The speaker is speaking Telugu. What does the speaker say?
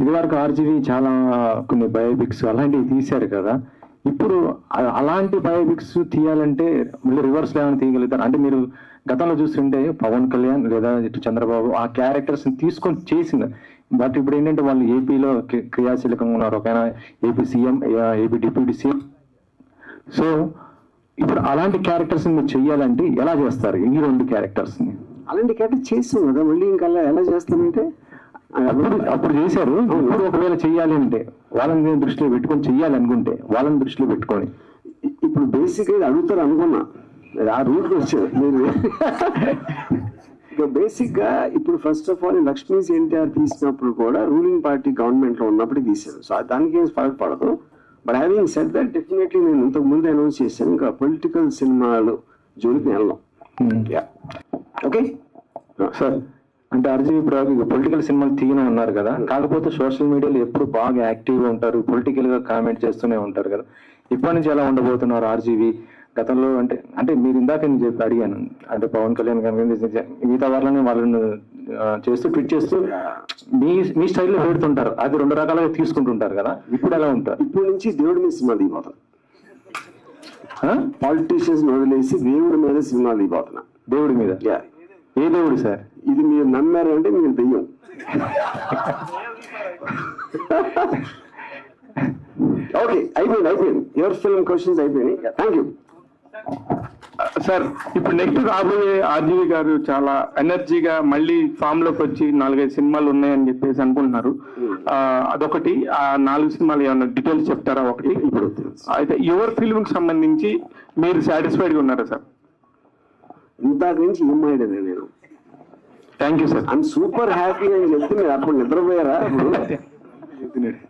ఇదివరకు ఆర్జీవి చాలా కొన్ని బయోపిక్స్ అలాంటివి తీశారు కదా. ఇప్పుడు అలాంటి బయోపిక్స్ తీయాలంటే మళ్ళీ రివర్స్ ఏమైనా తీయగలుగుతారు? అంటే మీరు గతంలో చూస్తుంటే పవన్ కళ్యాణ్ లేదా ఇటు చంద్రబాబు ఆ క్యారెక్టర్స్ తీసుకొని చేసింది. బట్ ఇప్పుడు ఏంటంటే వాళ్ళు ఏపీలో క్రి- క్రియాశీలకంగా ఉన్నారు. ఒకైనా AP CM AP deputy CM. So ఇప్పుడు అలాంటి క్యారెక్టర్స్ మీరు చెయ్యాలంటే ఎలా చేస్తారు? ఈ రెండు క్యారెక్టర్స్ని అలాంటి క్యారెక్టర్ చేస్తాం కదా. మళ్ళీ ఇంకా ఎలా చేస్తామంటే అప్పుడు అప్పుడు చేశారు ఇప్పుడు ఒకవేళ చెయ్యాలి అంటే వాళ్ళని దృష్టిలో పెట్టుకొని చెయ్యాలి అనుకుంటే వాళ్ళని దృష్టిలో పెట్టుకొని. ఇప్పుడు బేసిక్గా అడుగుతారు అనుకున్నా. ఆ రూట్ వచ్చారు. మీరు. ఇక బేసిక్గా ఇప్పుడు first of all Lakshmi's NTR తీసినప్పుడు కూడా రూలింగ్ పార్టీ గవర్నమెంట్లో ఉన్నప్పుడు తీశారు. సో దానికి ఏం ఫరక్ పడదు. But having set that definitely నేను ఇంతకు ముందు అనౌన్స్ చేశాను. ఇంకా పొలిటికల్ సినిమాలు జోలికి వెళ్ళాం ఓకే సార్ అంటే అర్జున్ ఇప్పుడు పొలిటికల్ సినిమాలు తీయనే ఉన్నారు కదా. కాకపోతే సోషల్ మీడియాలో ఎప్పుడు బాగా యాక్టివ్గా ఉంటారు పొలిటికల్గా కామెంట్ చేస్తూనే ఉంటారు కదా. ఇప్పటి నుంచి ఎలా ఉండబోతున్నారు ఆర్జీవి? గతంలో అంటే అంటే మీరు ఇందాక నేను చెప్పి అడిగాను అంటే పవన్ కళ్యాణ్ గారి గురించి మిగతా వాళ్ళని వాళ్ళని చేస్తూ ట్వీట్ చేస్తూ మీ మీ స్టైల్లో పెడుతుంటారు. అది రెండు రకాలుగా తీసుకుంటుంటారు కదా. ఇప్పుడు ఎలా ఉంటారు? ఇప్పుడు నుంచి దేవుడి మీద సినిమా దిగిపోతాను? పాలిటీషియన్స్ వదిలేసి దేవుడి మీద సినిమా దిగిపోతున్నా దేవుడి మీద. ఏ దేవుడు సార్? ఇది మీరు నమ్మారు అంటే మీరు దెయ్యం. ఓకే అయిపోయింది అయిపోయింది. యువర్ ఫిల్మ్ క్వశ్చన్స్ అయిపోయినాయి? థ్యాంక్ యూ సార్ ఇప్పుడు నెక్స్ట్ రాబోయే ఆర్జీవి గారు చాలా ఎనర్జీగా మళ్ళీ ఫామ్లోకి వచ్చి నాలుగైదు సినిమాలు ఉన్నాయని చెప్పేసి అనుకుంటున్నారు. ఆ, అదొకటి. ఆ నాలుగు సినిమాలు ఏమన్నా డీటెయిల్స్ చెప్తారా ఒకటి. అయితే యువర్ ఫిల్మ్కి సంబంధించి మీరు సాటిస్ఫైడ్గా ఉన్నారా సార్? ఇందాక నుంచి ఏం నేను. Thank you sir I'm super happy అని చెప్తే మీరు అప్పుడు నిద్రపోయారా?